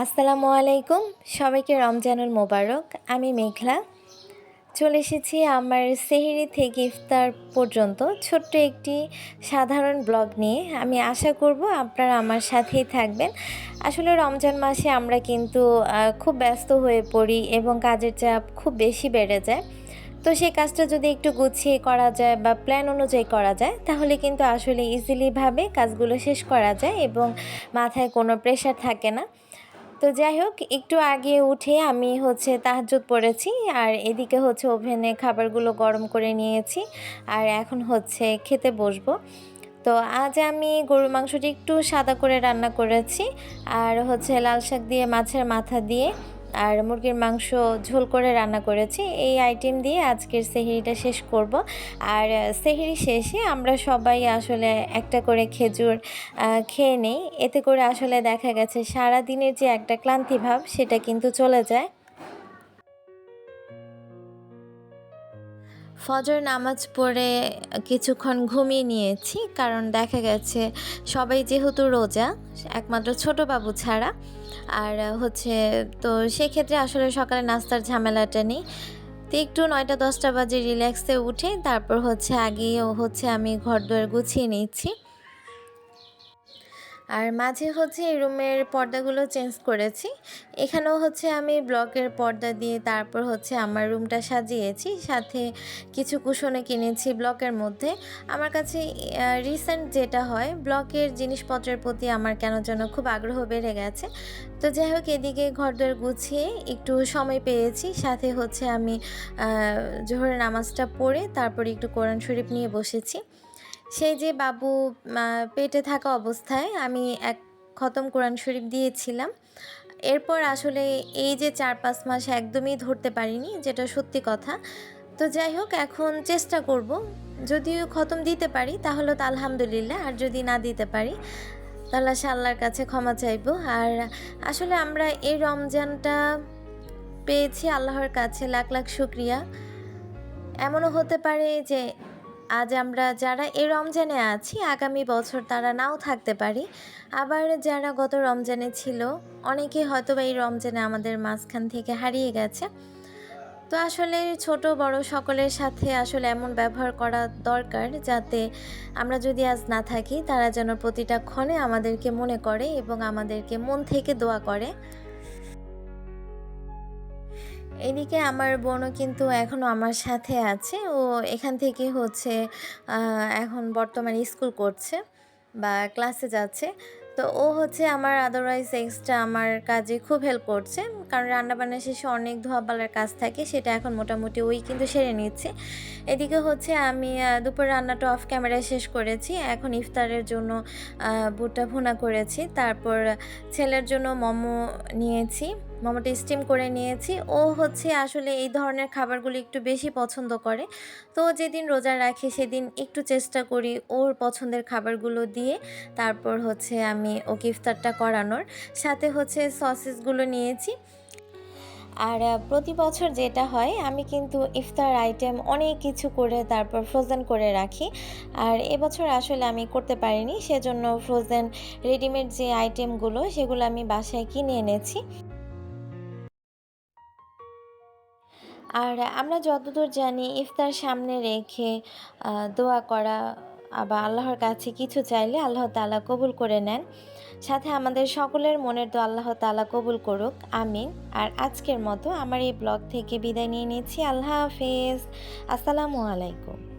আসসালামু আলাইকুম। সবাইকে রমজানুল মোবারক। আমি মেঘলা। চলে এসেছি আমার সেহেরি থেকে ইফতার পর্যন্ত। ছোট্ট একটি সাধারণ ব্লগ নিয়ে। আমি আশা করব আপনারা আমার সাথেই থাকবেন। আসলে রমজান মাসে আমরা কিন্তু খুব ব্যস্ত হয়ে পড়ি এবং কাজের চাপ খুব বেশি বেড়ে যায়। তো সেই কাজটা যদি একটু গুছিয়ে করা যায় বা প্ল্যান অনুযায়ী করা যায়, তাহলে কিন্তু আসলে ইজিলিভাবে কাজগুলো শেষ করা যায় এবং মাথায় কোনো প্রেশার থাকে না। তো যাই হোক, একটু আগে উঠে আমি হচ্ছে তাহাজুত পড়েছি আর এদিকে হচ্ছে ওভেনে খাবারগুলো গরম করে নিয়েছি আর এখন হচ্ছে খেতে বসবো। তো আজ আমি গরুর মাংসটি একটু সাদা করে রান্না করেছি আর হচ্ছে লাল শাক দিয়ে মাছের মাথা দিয়ে আর মুরগির মাংস ঝোল করে রান্না করেছি। এই আইটেম দিয়ে আজকের সেহিরিটা শেষ করব। আর সেহিরি শেষে আমরা সবাই আসলে একটা করে খেজুর খেয়ে নেই। এতে করে আসলে দেখা গেছে সারা দিনের যে একটা ক্লান্তিভাব সেটা কিন্তু চলে যায়। ফজর নামাজ পড়ে কিছুক্ষণ ঘুমিয়ে নিয়েছি, কারণ দেখা গেছে সবাই যেহেতু রোজা, একমাত্র ছোট বাবু ছাড়া। আর হচ্ছে তো সেক্ষেত্রে আসলে সকালে নাস্তার ঝামেলাটা নেই। তো একটু নয়টা দশটা বাজে রিল্যাক্সে উঠে, তারপর হচ্ছে আগেও হচ্ছে আমি ঘর দুয়ার গুছিয়ে নিচ্ছি আর মাঝে হচ্ছে এই রুমের পর্দাগুলো চেঞ্জ করেছি। এখানেও হচ্ছে আমি ব্লকের পর্দা দিয়ে তারপর হচ্ছে আমার রুমটা সাজিয়েছি। সাথে কিছু কুশনে কিনেছি ব্লকের মধ্যে। আমার কাছে রিসেন্ট যেটা হয়, ব্লকের জিনিসপত্রের প্রতি আমার কেন যেন খুব আগ্রহ বেড়ে গেছে। তো যাই হোক, এদিকে ঘরদোর গুছিয়ে একটু সময় পেয়েছি। সাথে হচ্ছে আমি জোহরের নামাজটা পড়ে তারপর একটু কোরআন শরীফ নিয়ে বসেছি। সেই যে বাবু পেটে থাকা অবস্থায় আমি এক খতম কোরআন শরীফ দিয়েছিলাম। এরপর আসলে এই যে চার পাঁচ মাস একদমই ধরতে পারিনি, যেটা সত্যি কথা। তো যাই হোক, এখন চেষ্টা করব। যদিও খতম দিতে পারি, তাহলে তো আলহামদুলিল্লাহ। আর যদি না দিতে পারি, তাহলে সে আল্লাহর কাছে ক্ষমা চাইব। আর আসলে আমরা এই রমজানটা পেয়েছি আল্লাহর কাছে লাখ লাখ শুক্রিয়া। এমনও হতে পারে যে আজ আমরা যারা এই রমজানে আছি, আগামী বছর তারা নাও থাকতে পারি। আবার যারা গত রমজানে ছিল, অনেকে হয়তো এই রমজানে আমাদের মাঝখান থেকে হারিয়ে গেছে। তো আসলে ছোট, বড় সকলের সাথে আসলে এমন ব্যবহার করা দরকার যাতে আমরা যদি আজ না থাকি, তারা যেন প্রতিটা ক্ষণে আমাদেরকে মনে করে এবং আমাদেরকে মন থেকে দোয়া করে। এদিকে আমার বোনও কিন্তু এখনও আমার সাথে আছে। ও এখান থেকে হচ্ছে এখন বর্তমানে স্কুল করছে বা ক্লাসে যাচ্ছে। তো ও হচ্ছে আমার আদারওয়াইজ এক্সট্রা আমার কাজে খুব হেল্প করছে। কারণ রান্নাবান্না শেষে অনেক ধোয়াপালার কাজ থাকে, সেটা এখন মোটামুটি ওই কিন্তু সেরে নিচ্ছে। এদিকে হচ্ছে আমি দুপুর রান্নাটা অফ ক্যামেরায় শেষ করেছি। এখন ইফতারের জন্য বুটটা ভুনা করেছি। তারপর ছেলের জন্য মোমো নিয়েছি। মোমোটা স্টিম করে নিয়েছি। ও হচ্ছে আসলে এই ধরনের খাবারগুলি একটু বেশি পছন্দ করে। তো যেদিন রোজা রাখে সেদিন একটু চেষ্টা করি ওর পছন্দের খাবারগুলো দিয়ে তারপর হচ্ছে আমি ওকে ইফতারটা করানোর। সাথে হচ্ছে সসেসগুলো নিয়েছি। আর প্রতি বছর যেটা হয়, আমি কিন্তু ইফতার আইটেম অনেক কিছু করে তারপর ফ্রোজেন করে রাখি। আর এবছর আসলে আমি করতে পারিনি, সেজন্য ফ্রোজেন রেডিমেড যে আইটেমগুলো সেগুলো আমি বাসায় কিনে এনেছি। আর আমরা যতদূর জানি ইফতার সামনে রেখে দোয়া করা আবার আল্লাহর কাছে কিছু চাইলে আল্লাহ তালা কবুল করে নেন। সাথে আমাদের সকলের মনের তো আল্লাহ তালা কবুল করুক। আমিন। আর আজকের মতো আমার এই ব্লগ থেকে বিদায় নিয়ে নিচ্ছি। আল্লাহ হাফেজ। আসসালামু আলাইকুম।